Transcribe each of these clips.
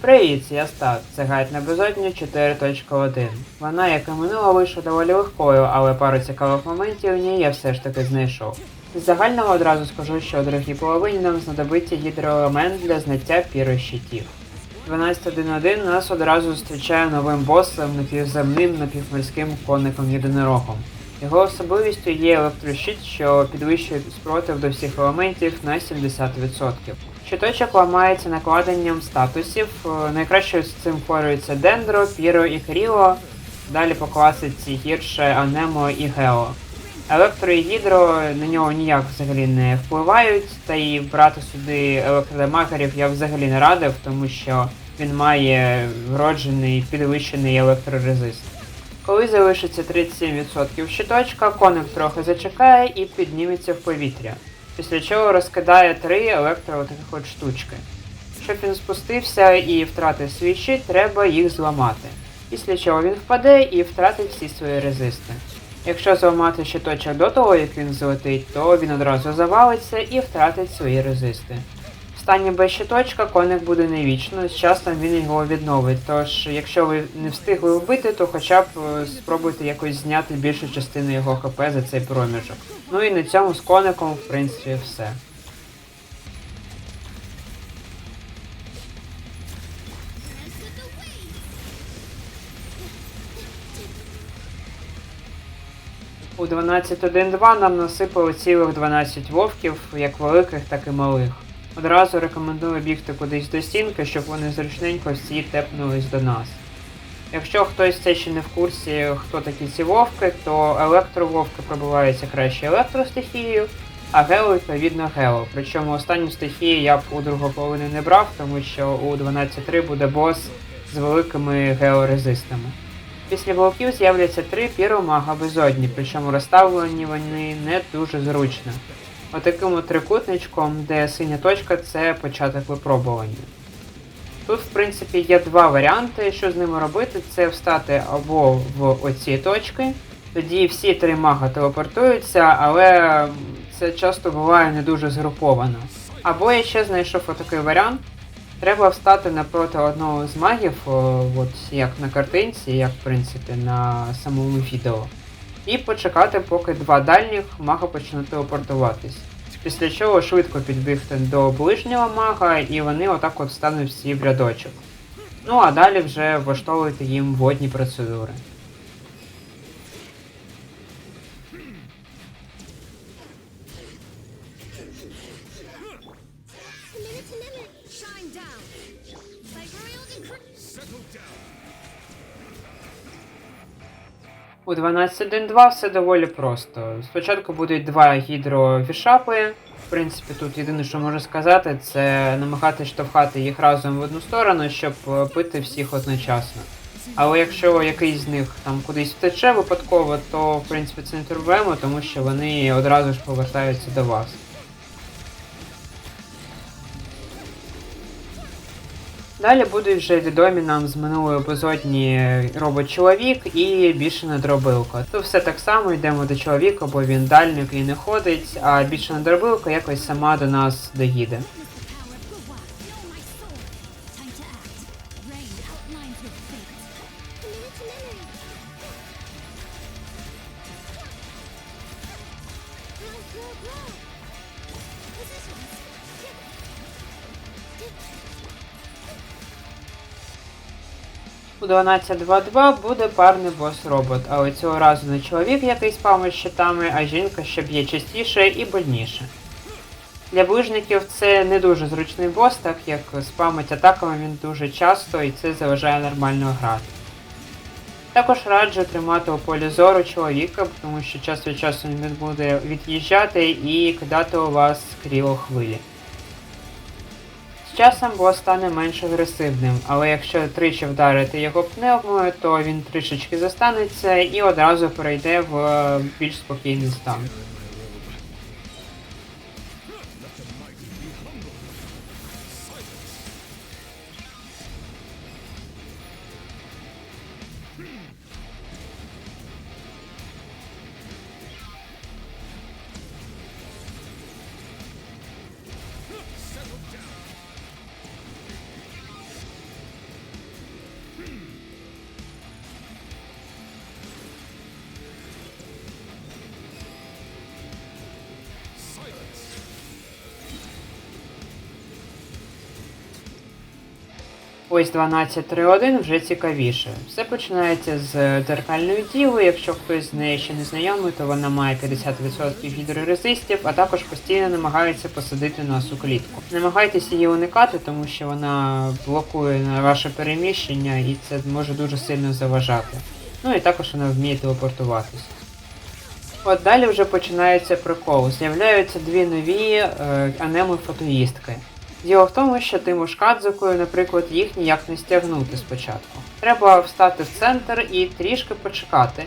Привіт, я Стас. Це гайд на безодні 4.1. Вона, як і минула, вийшла доволі легкою, але пару цікавих моментів в ній я все ж таки знайшов. З загального одразу скажу, що у другій половині нам знадобиться гідроелемент для знаття пірощитів. 12.1.1 нас одразу зустрічає новим босом, напівземним, напівморським конником єдинорогом. Його особливістю є електрощит, що підвищує спротив до всіх елементів на 70%. Щиточок ламається накладенням статусів. Е, Найкраще з цим впораються Дендро, Піро і Кріло. Далі по класиці гірше Анемо і Гео. Електро і гідро на нього ніяк взагалі не впливають, та і брати сюди електродемагерів я взагалі не радив, тому що він має вроджений підвищений електрорезист. Коли залишиться 37% щиточка, коник трохи зачекає і підніметься в повітря, після чого розкидає три електро от штучки. Щоб він спустився і втратив щит, треба їх зламати. Після чого він впаде і втратить всі свої резисти. Якщо зламати щиточок до того, як він злетить, то він одразу завалиться і втратить свої резисти. Стані без щиточка коник буде не вічно, з часом він його відновить. Тож, якщо ви не встигли вбити, то хоча б е, спробуйте якось зняти більшу частину його ХП за цей проміжок. Ну і на цьому з коником, в принципі, все. У 12.1.2 нам насипали цілих 12 вовків, як великих, так і малих. Одразу рекомендую бігти кудись до стінки, щоб вони зручненько всі тепнулись до нас. Якщо хтось це ще не в курсі, хто такі ці вовки, то електрововки пробиваються краще електростихією, а гео відповідно гео. Причому останню стихію я б у другу половину не брав, тому що у 12.3 буде бос з великими георезистами. Після вовків з'являться три піромага безодні, причому розставлені вони не дуже зручно. Отаким от трикутничком, де синя точка це початок випробування. Тут, в принципі, є два варіанти, що з ними робити. Це встати або в оці точки, тоді всі три мага телепортуються, але це часто буває не дуже згруповано. Або я ще знайшов отакий варіант. Треба встати напроти одного з магів, от як на картинці, як в принципі на самому відео. І почекати, поки два дальніх мага почнуть телепортуватись. Після чого швидко підбігти до ближнього мага, і вони отак от стануть всі в рядочок. Ну а далі вже влаштовуйте їм водні процедури. У 12.1.2 все доволі просто. Спочатку будуть два гідровішапи. В принципі, тут єдине, що можу сказати, це намагатись штовхати їх разом в одну сторону, щоб е, пити всіх одночасно. Але якщо якийсь з них там кудись втече випадково, то в принципі це не турбуємо, тому що вони одразу ж повертаються до вас. Далі будуть вже відомі нам з минулої епізодні робот-чоловік і більше не дробилка. Тут все так само йдемо до чоловіка, бо він дальник і не ходить, а більше не дробилка якось сама до нас доїде. У 12.2.2 буде парний бос-робот, але цього разу не чоловік, який спамить щитами, а жінка, що б'є частіше і больніше. Для ближників це не дуже зручний бос, так як спамить атаками він дуже часто і це заважає нормально грати. Також раджу тримати у полі зору чоловіка, тому що час від часу він буде від'їжджати і кидати у вас кріло хвилі. Часом бос стане менш агресивним, але якщо тричі вдарити його пневмою, то він трішечки застанеться і одразу перейде в е, більш спокійний стан. Ось 12.3.1 вже цікавіше. Все починається з дзеркальної діви. Якщо хтось з нею ще не знайомий, то вона має 50% гідрорезистів, а також постійно намагається посадити нас у клітку. Намагайтесь її уникати, тому що вона блокує ваше переміщення і це може дуже сильно заважати. Ну і також вона вміє телепортуватися. От далі вже починається прикол. З'являються дві нові е, анеми фотоїстки. Діло в тому, що тиму шкадзукою, наприклад, їх ніяк не стягнути спочатку. Треба встати в центр і трішки почекати.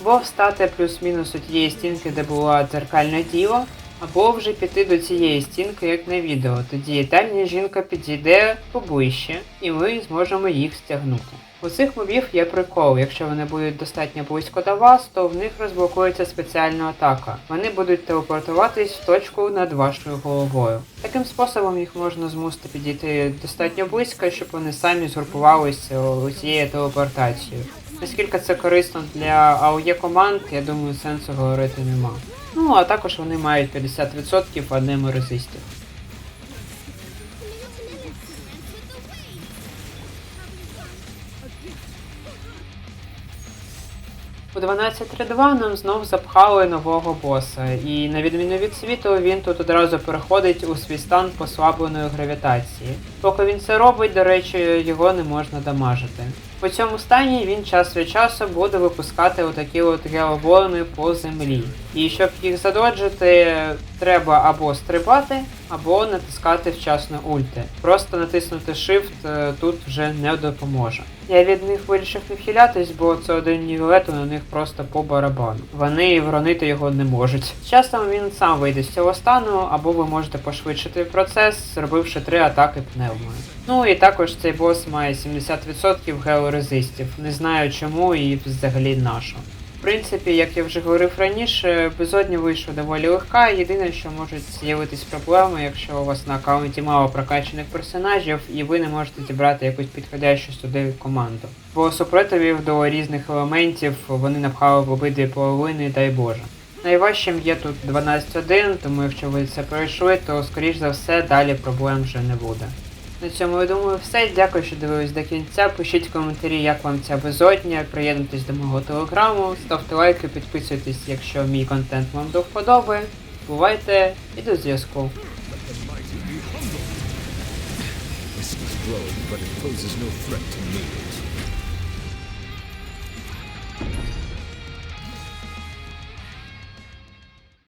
Або встати плюс-мінус у тієї стінки, де була дзеркальна діва, або вже піти до цієї стінки, як на відео. Тоді дальня жінка підійде поближче, і ми зможемо їх стягнути. У цих мобів є прикол, якщо вони будуть достатньо близько до вас, то в них розблокується спеціальна атака. Вони будуть телепортуватись в точку над вашою головою. Таким способом їх можна змусити підійти достатньо близько, щоб вони самі згрупувалися у цією телепортацією. Наскільки це корисно для АОЄ команд, я думаю, сенсу говорити нема. Ну, а також вони мають 50% одним У 12.3.2 нам знов запхали нового боса, і на відміну від світу, він тут одразу переходить у свій стан послабленої гравітації. Поки він це робить, до речі, його не можна дамажити. У цьому стані він час від часу буде випускати отакі от геоволни по землі. І щоб їх задоджити, треба або стрибати, або натискати вчасно ульти. Просто натиснути Shift е, тут вже не допоможе. Я від них вирішив не вхилятись, бо це один нівелет, на них просто по барабану. Вони вронити його не можуть. Часом він сам вийде з цього стану, або ви можете пошвидшити процес, зробивши три атаки пневмою. Ну і також цей бос має 70% георезистів. Не знаю чому і взагалі на що. В принципі, як я вже говорив раніше, безодня вийшла доволі легка. Єдине, що можуть з'явитись проблеми, якщо у вас на аккаунті мало прокачаних персонажів і ви не можете зібрати якусь підходящу сюди команду. Бо супротивів до різних елементів вони напхали в обидві половини, дай Боже. Найважчим є тут 12.1, тому якщо ви це пройшли, то скоріш за все далі проблем вже не буде. На цьому я думаю все. Дякую, що дивились до кінця. Пишіть в коментарі, як вам ця безодня. Приєднуйтесь до мого телеграму, ставте лайки, підписуйтесь, якщо мій контент вам до вподоби. Бувайте і до зв'язку. This is growing, but it poses no threat to me.